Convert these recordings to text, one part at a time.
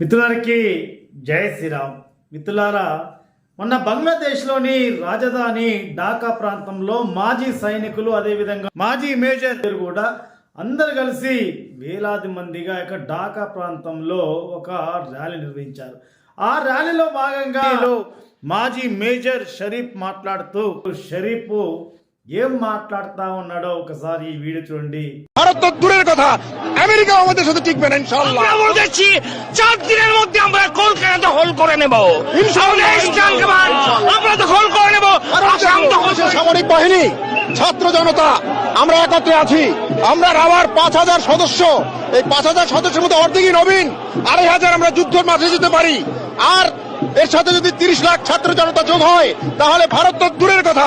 మిత్రులారికి జై శ్రీరామ్. మిత్రులారా మొన్న బంగ్లాదేశ్లోని రాజధాని ఢాకా ప్రాంతంలో మాజీ సైనికులు అదేవిధంగా మాజీ మేజర్ కూడా అందరు కలిసి వేలాది మందిగా ఇక ఢాకా ప్రాంతంలో ఒక ర్యాలీ నిర్వహించారు. ఆ ర్యాలీలో భాగంగా మాజీ మేజర్ షరీఫ్ మాట్లాడుతూ షరీఫ్ ఏం మాట్లాడుతా ఉన్నాడో ఒకసారి ఈ వీడియో చూడండి. ভারত তো দূরের কথা। আমেরিকা আমাদের সাথে টিকবে না ইনশাল্লাহ আমরা বলতেছি চার দিনের মধ্যে আমরা কলকাতা দখল করে নেব। আমরা দখল করে নেব। সামরিক বাহিনী ছাত্র জনতা আমরা একত্রে আছি। আমরা আবার পাঁচ হাজার সদস্য। এই পাঁচ হাজার সদস্যের মধ্যে অর্ধেকই নবীন আড়াই হাজার আমরা যুদ্ধের মাঠে যেতে পারি। আর এর সাথে যদি তিরিশ লাখ ছাত্র জনতা যোগ হয় তাহলে ভারত তো দূরের কথা।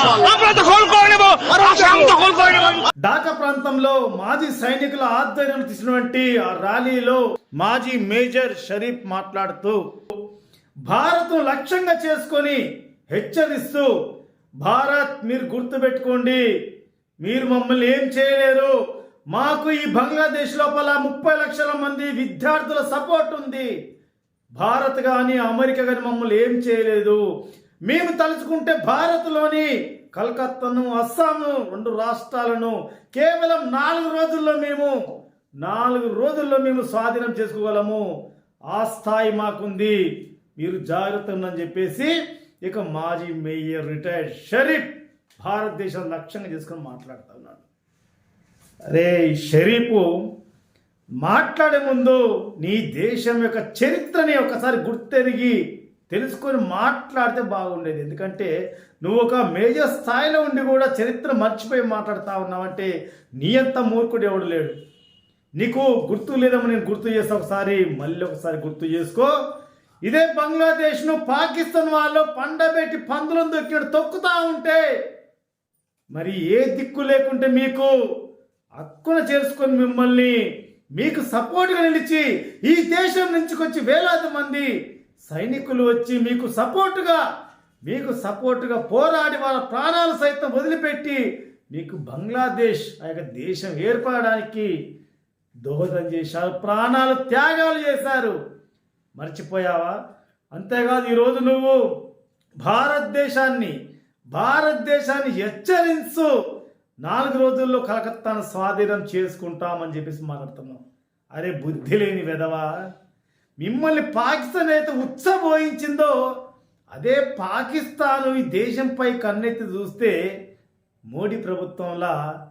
ఢాకా ప్రాంతంలో మాజీ సైనికుల ఆధ్వర్యం తీసినటువంటి ఆ ర్యాలీలో మాజీ మేజర్ షరీఫ్ మాట్లాడుతూ భారత్ను లక్ష్యంగా చేసుకొని హెచ్చరిస్తూ భారత్ మీరు గుర్తుపెట్టుకోండి మీరు మమ్మల్ని ఏం చేయలేరు. మాకు ఈ బంగ్లాదేశ్ లోపల ముప్పై లక్షల మంది విద్యార్థుల సపోర్ట్ ఉంది. భారత్ కానీ అమెరికా కానీ మమ్మల్ని ఏం చేయలేదు. మేము తలుచుకుంటే భారత్లోని కలకత్తాను అస్సాము రెండు రాష్ట్రాలను కేవలం నాలుగు రోజుల్లో మేము నాలుగు రోజుల్లో మేము స్వాధీనం చేసుకోగలము. ఆ స్థాయి మాకుంది. మీరు జాగ్రత్త ఉందని చెప్పేసి ఇక మాజీ మేయర్ రిటైర్డ్ షరీఫ్ భారతదేశం లక్ష్యంగా చేసుకొని మాట్లాడుతూ ఉన్నాడు. అరే షరీఫ్ మాట్లాడే ముందు నీ దేశం యొక్క చరిత్రని ఒకసారి గుర్తెరిగి తెలుసుకొని మాట్లాడితే బాగుండేది. ఎందుకంటే నువ్వు ఒక మేజర్ స్థాయిలో ఉండి కూడా చరిత్ర మర్చిపోయి మాట్లాడుతా ఉన్నావంటే నీ అంత మూర్ఖుడు ఎవడు లేడు. నీకు గుర్తు లేదమ్మా నేను గుర్తు చేస్తా ఒకసారి మళ్ళీ ఒకసారి గుర్తు చేసుకో. ఇదే బంగ్లాదేశ్ను పాకిస్తాన్ వాళ్ళు పండబెట్టి పందులను దొక్కినట్టు తొక్కుతా ఉంటే మరి ఏ దిక్కు లేకుంటే మీకు హక్కున చేర్చుకొని మిమ్మల్ని మీకు సపోర్ట్గా నిలిచి ఈ దేశం నుంచి వచ్చి వేలాది మంది సైనికులు వచ్చి మీకు సపోర్టుగా మీకు సపోర్టుగా పోరాడి వాళ్ళ ప్రాణాలు సైతం వదిలిపెట్టి మీకు బంగ్లాదేశ్ ఆ యొక్క దేశం ఏర్పడడానికి దోహదం చేశారు ప్రాణాలు త్యాగాలు చేశారు. మర్చిపోయావా? అంతేకాదు ఈరోజు నువ్వు భారతదేశాన్ని భారతదేశాన్ని హెచ్చరించు. నాలుగు రోజుల్లో కలకత్తాను స్వాధీనం చేసుకుంటామని చెప్పేసి మాట్లాడుతున్నాం. అరే బుద్ధి లేని వెధవా? మిమ్మల్ని పాకిస్తాన్ అయితే ఉత్సబోయించిందో అదే పాకిస్తాన్ ఈ దేశంపై కన్నెత్తి చూస్తే మోడీ ప్రభుత్వంలా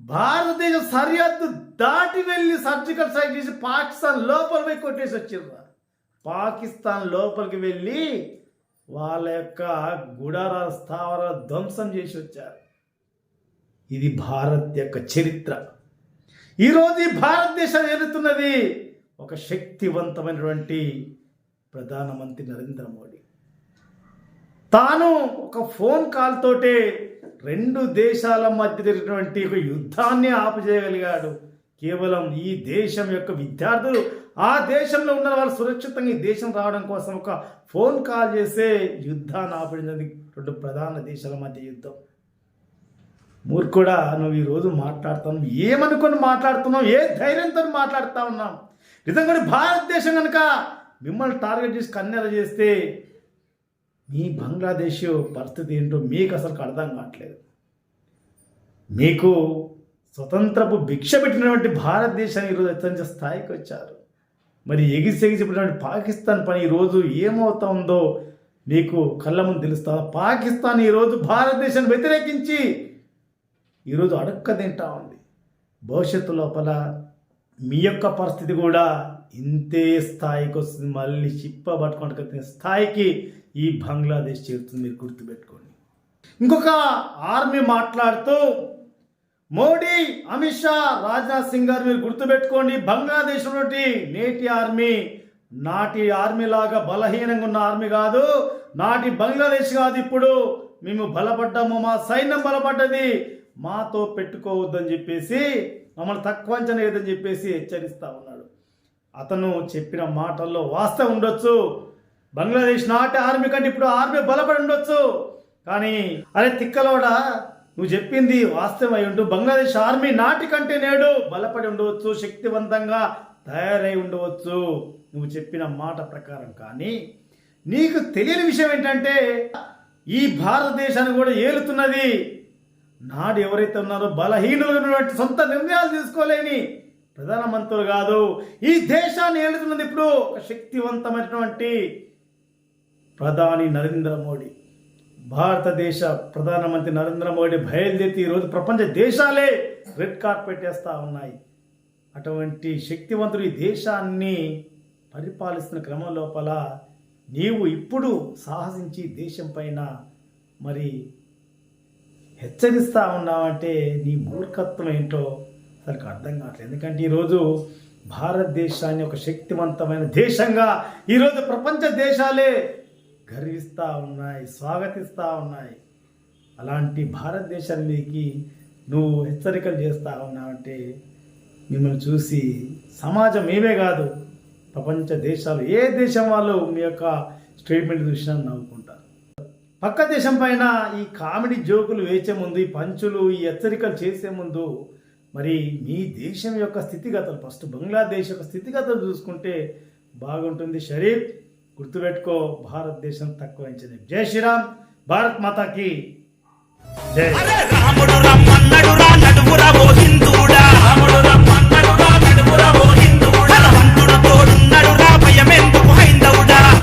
భారతదేశ సరిహద్దు దాటి వెళ్ళి సర్జికల్ స్ట్రైక్ చేసి పాకిస్తాన్ లోపల పోయి కొట్టేసి వచ్చిర్రు. పాకిస్తాన్ లోపలికి వెళ్ళి వాళ్ళ యొక్క గుడారాల స్థావర ధ్వంసం చేసి వచ్చారు. ఇది భారత్ యొక్క చరిత్ర. ఈరోజు భారతదేశం ఎదుగుతున్నది ఒక శక్తివంతమైనటువంటి ప్రధానమంత్రి నరేంద్ర మోడీ. తాను ఒక ఫోన్ కాల్ తోటే రెండు దేశాల మధ్య జరిగినటువంటి ఒక యుద్ధాన్ని ఆపజేయగలిగాడు. కేవలం ఈ దేశం యొక్క విద్యార్థులు ఆ దేశంలో ఉన్న వాళ్ళు సురక్షితంగా ఈ దేశం రావడం కోసం ఒక ఫోన్ కాల్ చేసే యుద్ధాన్ని ఆపడినది రెండు ప్రధాన దేశాల మధ్య యుద్ధం. మూర్ఖుడా నువ్వు ఈరోజు మాట్లాడుతున్నావు. ఏమనుకొని మాట్లాడుతున్నావు? ఏ ధైర్యంతో మాట్లాడుతూ ఉన్నావు? నిజంగా భారతదేశం కనుక మిమ్మల్ని టార్గెట్ చేసి కన్నెర చేస్తే మీ బంగ్లాదేశ్ పరిస్థితి ఏంటో మీకు అసలు అర్థం కావట్లేదు. మీకు స్వతంత్రపు భిక్ష పెట్టినటువంటి భారతదేశాన్ని ఈరోజు అత్యంత స్థాయికి వచ్చారు. మరి ఎగిసి ఎగిసిపోయినటువంటి పాకిస్తాన్ పని ఈరోజు ఏమవుతుందో మీకు కళ్ళ ముందు తెలుస్తా పాకిస్తాన్ ఈరోజు భారతదేశాన్ని వ్యతిరేకించి ఈరోజు అడక్క తింటా ఉంది. భవిష్యత్తు లోపల మీ యొక్క పరిస్థితి కూడా ఇంతే స్థాయికి వస్తుంది. మళ్ళీ చిప్ప పట్టుకుంటున్న స్థాయికి ఈ బంగ్లాదేశ్ చేరుతుంది. మీరు గుర్తుపెట్టుకోండి. ఇంకొక ఆర్మీ మాట్లాడుతూ మోడీ అమిత్ షా రాజ్నాథ్ సింగ్ గారు మీరు గుర్తుపెట్టుకోండి. బంగ్లాదేశ్ నుండి నేటి ఆర్మీ నాటి ఆర్మీ లాగా బలహీనంగా ఉన్న ఆర్మీ కాదు. నాటి బంగ్లాదేశ్ కాదు ఇప్పుడు. మేము బలపడ్డాము. మా సైన్యం బలపడ్డది. మాతో పెట్టుకోవద్దని చెప్పేసి మమ్మల్ని తక్కువ అంచనా వేయదని చెప్పేసి హెచ్చరిస్తా ఉన్నాడు. అతను చెప్పిన మాటల్లో వాస్తవం ఉండొచ్చు. బంగ్లాదేశ్ నాటి ఆర్మీ కంటే ఇప్పుడు ఆర్మీ బలపడి ఉండొచ్చు. కానీ అరే తిక్కలోడా నువ్వు చెప్పింది వాస్తవం అయి ఉంటూ బంగ్లాదేశ్ ఆర్మీ నాటి కంటే నేడు బలపడి ఉండవచ్చు శక్తివంతంగా తయారై ఉండవచ్చు. నువ్వు చెప్పిన మాట ప్రకారం కానీ నీకు తెలియని విషయం ఏంటంటే ఈ భారతదేశాన్ని కూడా ఏలుతున్నది నాడు ఎవరైతే ఉన్నారో బలహీనులుగా ఉన్నటువంటి సొంత నిర్ణయాలు తీసుకోలేని ప్రధానమంత్రులు కాదు ఈ దేశాన్ని ఏలుతున్నది ఇప్పుడు ఒక శక్తివంతమైనటువంటి ప్రధాని నరేంద్ర మోడీ. భారతదేశ ప్రధానమంత్రి నరేంద్ర మోడీ బయలుదేరి ఈరోజు ప్రపంచ దేశాలే రెడ్ కార్పెట్ వేస్తూ ఉన్నాయి. అటువంటి శక్తివంతుడు ఈ దేశాన్ని పరిపాలిస్తున్న క్రమం లోపల నీవు ఇప్పుడు సాహసించి దేశం పైన మరి హెచ్చరిస్తూ ఉన్నావంటే నీ మూర్ఖత్వం ఏంటో అసలు అర్థం కావట్లేదు. ఎందుకంటే ఈరోజు భారతదేశాన్ని ఒక శక్తివంతమైన దేశంగా ఈరోజు ప్రపంచ దేశాలే గర్విస్తూ ఉన్నాయి స్వాగతిస్తూ ఉన్నాయి. అలాంటి భారతదేశానికి నువ్వు హెచ్చరికలు చేస్తూ ఉన్నావంటే మిమ్మల్ని చూసి సమాజం ఏమే కాదు ప్రపంచ దేశాలు ఏ దేశం వాళ్ళు మీ యొక్క స్టేట్మెంట్ చూసినా నవ్వుకుంటారు. పక్క దేశం పైన ఈ కామెడీ జోకులు వేసే ముందు ఈ పంచులు ఈ హెచ్చరికలు చేసే ముందు మరి మీ దేశం యొక్క స్థితిగతులు ఫస్ట్ బంగ్లాదేశ్ యొక్క స్థితిగతులు చూసుకుంటే బాగుంటుంది. షరీఫ్ గుర్తుపెట్టుకో భారతదేశం తక్కువ ఇచ్చింది జై శ్రీరామ్ భారత్ మాతాకి జై. రాముడు రమ్మన్నడు రా నడువురా ఓ హిందువుడా రాముడు